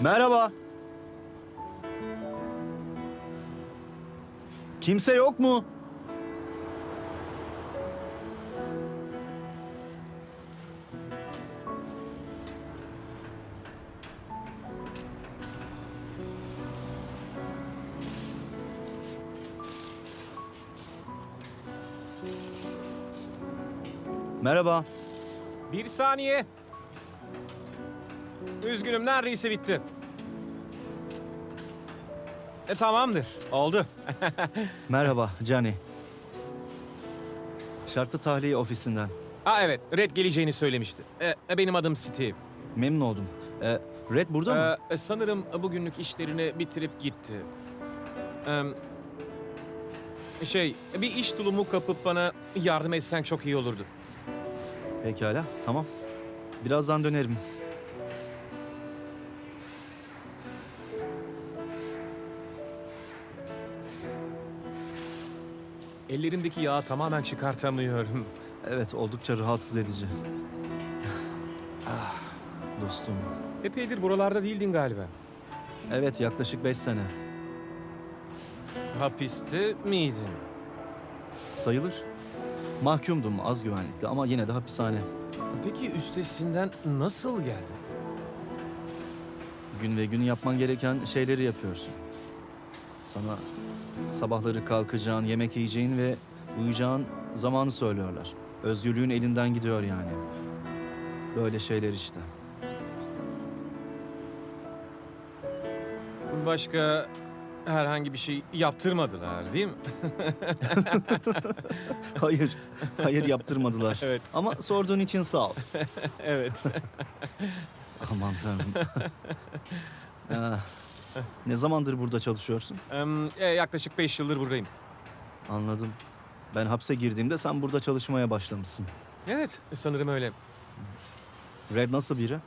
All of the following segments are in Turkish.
Merhaba. Kimse yok mu? Merhaba. Bir saniye. Üzgünüm neredeyse bitti. E, tamamdır. Oldu. Merhaba Cani. Şartlı tahliye ofisinden. Aa evet, Red geleceğini söylemişti. E, benim adım Steve. Memnun oldum. Ee, Red burada mı? E, sanırım bugünlük işlerini bitirip gitti. E, şey, bir iş tulumu kapıp bana yardım etsen çok iyi olurdu. Pekala, tamam. Birazdan dönerim. Ellerimdeki yağı tamamen çıkartamıyorum. Evet, oldukça rahatsız edici. Ah, dostum. Epeydir buralarda değildin galiba. Evet, yaklaşık beş sene. Hapiste miydin? Sayılır. Mahkumdum, az güvenlikli ama yine de hapishane. Peki üstesinden nasıl geldin? Gün ve gün yapman gereken şeyleri yapıyorsun. Sana sabahları kalkacağın, yemek yiyeceğin ve uyuyacağın zamanı söylüyorlar. Özgürlüğün elinden gidiyor yani. Böyle şeyler işte. Başka herhangi bir şey yaptırmadılar değil mi? Hayır, hayır yaptırmadılar. Evet. Ama sorduğun için sağ ol. evet. Aman tanrım. Ah, ne zamandır burada çalışıyorsun? Em, e, yaklaşık 5 yıldır buradayım. Anladım. Ben hapse girdiğimde sen burada çalışmaya başlamışsın. Evet, sanırım öyle. Red nasıl biri?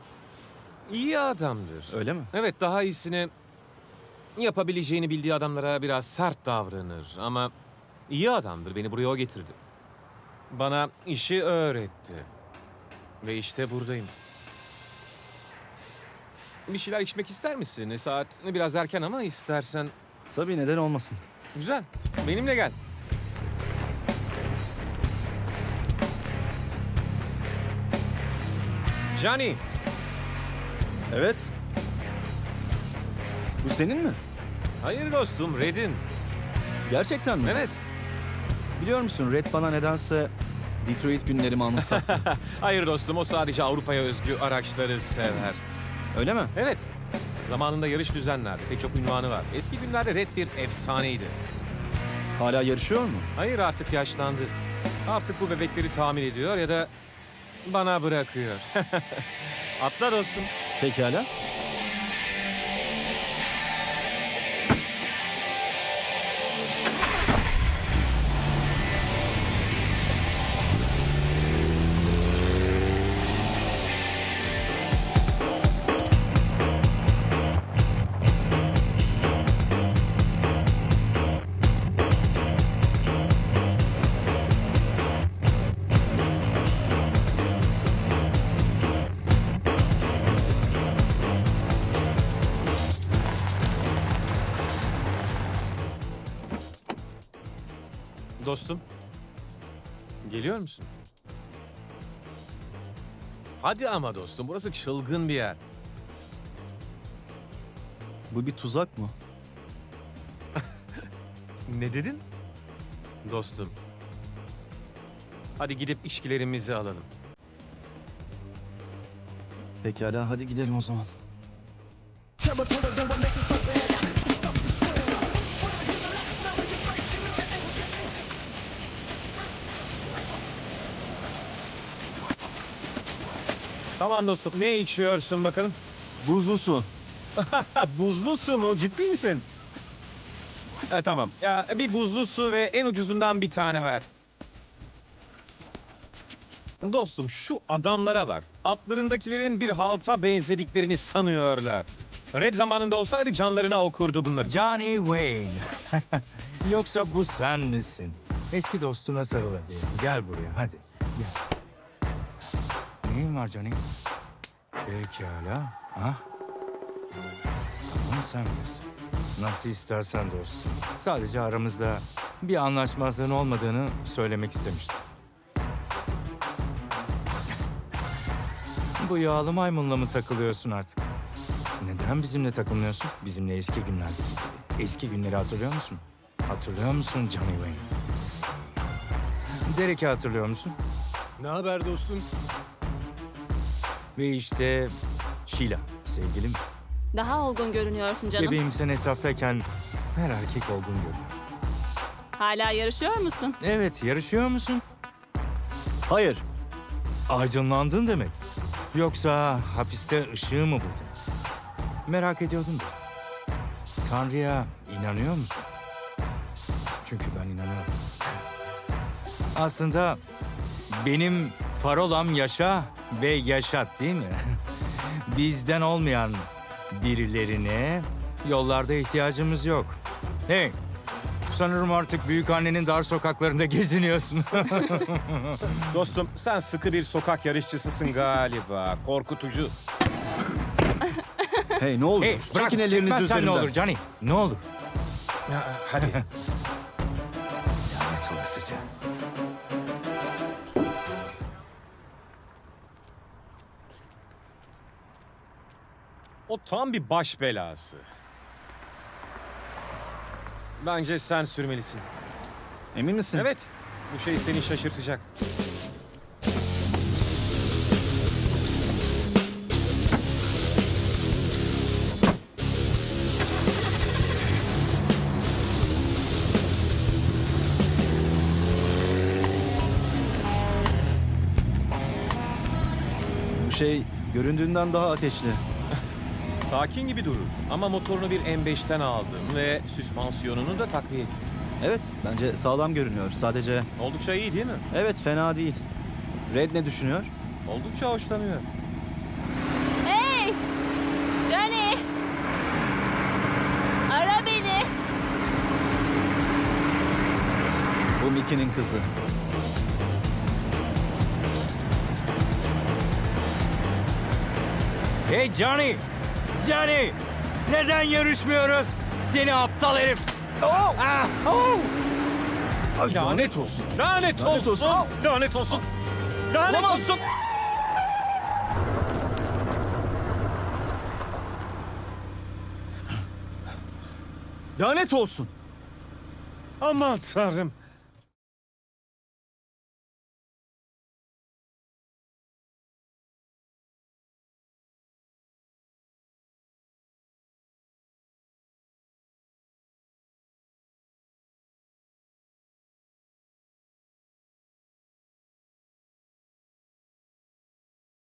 İyi adamdır. Öyle mi? Evet, daha iyisini yapabileceğini bildiği adamlara biraz sert davranır ama iyi adamdır. Beni buraya o getirdi. Bana işi öğretti. Ve işte buradayım. Bir şeyler içmek ister misin? Saat biraz erken ama istersen Tabii neden olmasın. Güzel. Benimle gel. Johnny. Evet. Bu senin mi? Hayır dostum, Red'in. Gerçekten mi? Evet. Biliyor musun Red bana nedense Detroit günlerimi anımsattı. Hayır dostum, o sadece Avrupa'ya özgü araçları sever. Öyle mi? Evet. Zamanında yarış düzenlerdi. Pek çok ünvanı var. Eski günlerde Red bir efsaneydi. Hala yarışıyor mu? Hayır artık yaşlandı. Artık bu bebekleri tamir ediyor ya da bana bırakıyor. Atla dostum. Pekala. Dostum. Geliyor musun? Hadi ama dostum, burası çılgın bir yer. Bu bir tuzak mı? Ne dedin? Dostum. Hadi gidip içkilerimizi alalım. Pekala hadi gidelim o zaman. Tamam dostum, ne içiyorsun bakalım? Buzlu su. buzlu su mu? Ciddi misin? E, tamam. Ya bir buzlu su ve en ucuzundan bir tane ver. Dostum şu adamlara bak. Atlarındakilerin bir halta benzediklerini sanıyorlar. Red zamanında olsaydı canlarına okurdu bunları. Johnny Wayne. Yoksa bu sen misin? Eski dostuna sarıl hadi. Gel buraya hadi. Gel. Neyin var Johnny? Pekala. Ha? Tamam sen bilirsin. Nasıl istersen dostum. Sadece aramızda bir anlaşmazlığın olmadığını söylemek istemiştim. Bu yağlı maymunla mı takılıyorsun artık? Neden bizimle takılmıyorsun? Bizimle eski günlerdeki gibi. Eski günleri hatırlıyor musun? Hatırlıyor musun Johnny Wayne? Derek'i hatırlıyor musun? Ne haber dostum? Ve işte Sheila, sevgilim. Daha olgun görünüyorsun canım. Bebeğim sen etraftayken her erkek olgun görünüyor. Hala yarışıyor musun? Evet, yarışıyor musun? Hayır. Aydınlandın demek. Yoksa hapiste ışığı mı buldun? Merak ediyordum da. Tanrı'ya inanıyor musun? Çünkü ben inanıyorum. Aslında benim parolam yaşa ve yaşat değil mi? Bizden olmayan birilerine yollarda ihtiyacımız yok. Hey, sanırım artık büyük annenin dar sokaklarında geziniyorsun. Dostum sen sıkı bir sokak yarışçısısın galiba. Korkutucu. Hey ne olur. hey, bırak, Çekin ellerinizi çekmezsen üzerimden. ne olur Johnny? Ne olur? Ya, hadi. Lanet olasıca. O tam bir baş belası. Bence sen sürmelisin. Emin misin? Evet. Bu şey seni şaşırtacak. Bu şey göründüğünden daha ateşli. Sakin gibi durur. Ama motorunu bir M5'ten aldım ve süspansiyonunu da takviye ettim. Evet bence sağlam görünüyor. Sadece Oldukça iyi değil mi? evet fena değil. Red ne düşünüyor? Oldukça hoşlanıyor. Hey! Johnny! Ara beni. Bu Mickey'nin kızı. Hey Johnny! Johnny! Neden yarışmıyoruz? Seni aptal herif! Oh! Ah! Oh! Lanet olsun. Lanet, Lanet olsun. olsun. Lanet olsun. Lanet Olamaz. olsun. Lanet olsun. Aman tanrım.